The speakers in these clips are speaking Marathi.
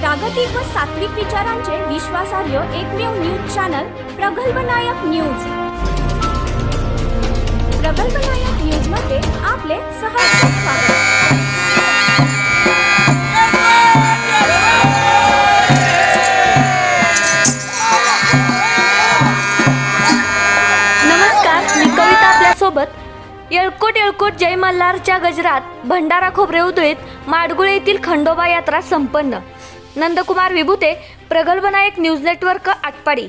प्रागतिक व सात्विक विचारांचे विश्वासार्ह एकमेव news channel Pragalbhnayak news Pragalbhnayak न्यूजमध्ये आपले सहर्ष स्वागत. येळकोट येळकोट जय मल्हारच्या गजरात भंडारा खोबरे उधळीत माडगुळे येथील खंडोबा यात्रा संपन्न. Nandkumar Vibhute Pragalbhnayak news network Atpadi.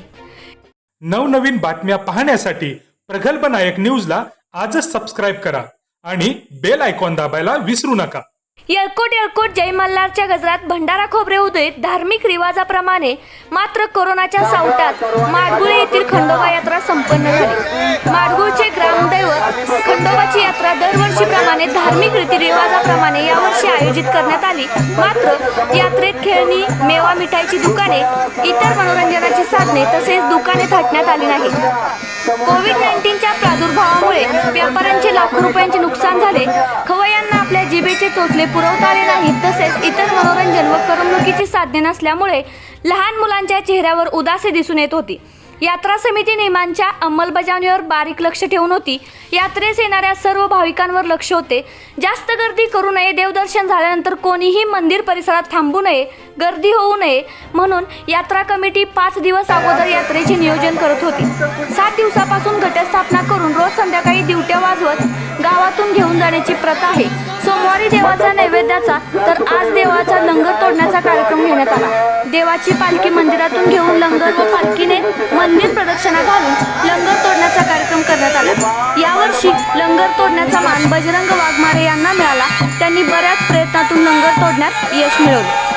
नवनवीन बातम्या पाहण्यासाठी प्रगल्भ नायक न्यूजला आजच सबस्क्राईब करा आणि बेल आयकॉन दाबायला विसरू नका. येळकोट येळकोट जय मल्हारच्या गजरात भंडारा खोबरे उधळीत धार्मिक रिवाजाप्रमाणे मात्र कोरोनाच्या सावटात माडगुळे येथील खंडोबा यात्रा संपन्न झाली. माडगुळचे ग्रामदैवत दरवर्षीप्रमाणे धार्मिक रीतिरिवाजाप्रमाणे यावर्षी आयोजित करण्यात आली. मात्र यात्रेत खेळणी मेवा मिठाईची दुकाने इतर मनोरंजनाची साधने तसेच दुकाने थाटण्यात आली नाही. कोविड नाईन्टीनच्या प्रादुर्भावामुळे व्यापाऱ्यांचे लाखो रुपयांचे नुकसान झाले. खवयांना आपल्या जिभेचे चोचले पुरवता आले नाहीत तसेच इतर मनोरंजन व करमणुकीची साधने नसल्यामुळे लहान मुलांच्या चेहऱ्यावर उदासी दिसून येत होती. यात्रा समिती नियमांच्या अंमलबजावणीवर बारीक लक्ष ठेवून होती. यात्रेस येणाऱ्या सर्व भाविकांवर लक्ष होते. जास्त गर्दी करू नये देवदर्शन झाल्यानंतर कोणीही मंदिर परिसरात थांबू नये गर्दी होऊ नये म्हणून यात्रा कमिटी पाच दिवस अगोदर यात्रेचे नियोजन करत होती. सात दिवसापासून घटस्थापना करून रोज संध्याकाळी दिवट्या वाजवत गावातून घेऊन जाण्याची प्रथा आहे. सोमवारी देवाचा त्याचा तर आज देवाचा लंगर तोडण्याचा कार्यक्रम घेण्यात आला. देवाची पालखी मंदिरातून घेऊन लंगर व पालखीने मंदिर प्रदक्षिणा घालून लंगर तोडण्याचा कार्यक्रम करण्यात आला. यावर्षी लंगर तोडण्याचा मान बजरंग वाघमारे यांना मिळाला. त्यांनी बऱ्याच प्रयत्नातून लंगर तोडण्यात यश मिळवले.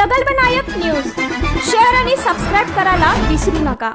प्रगल्भ नायक न्यूज. शेअर आणि सबस्क्राईब करायला विसरू नका.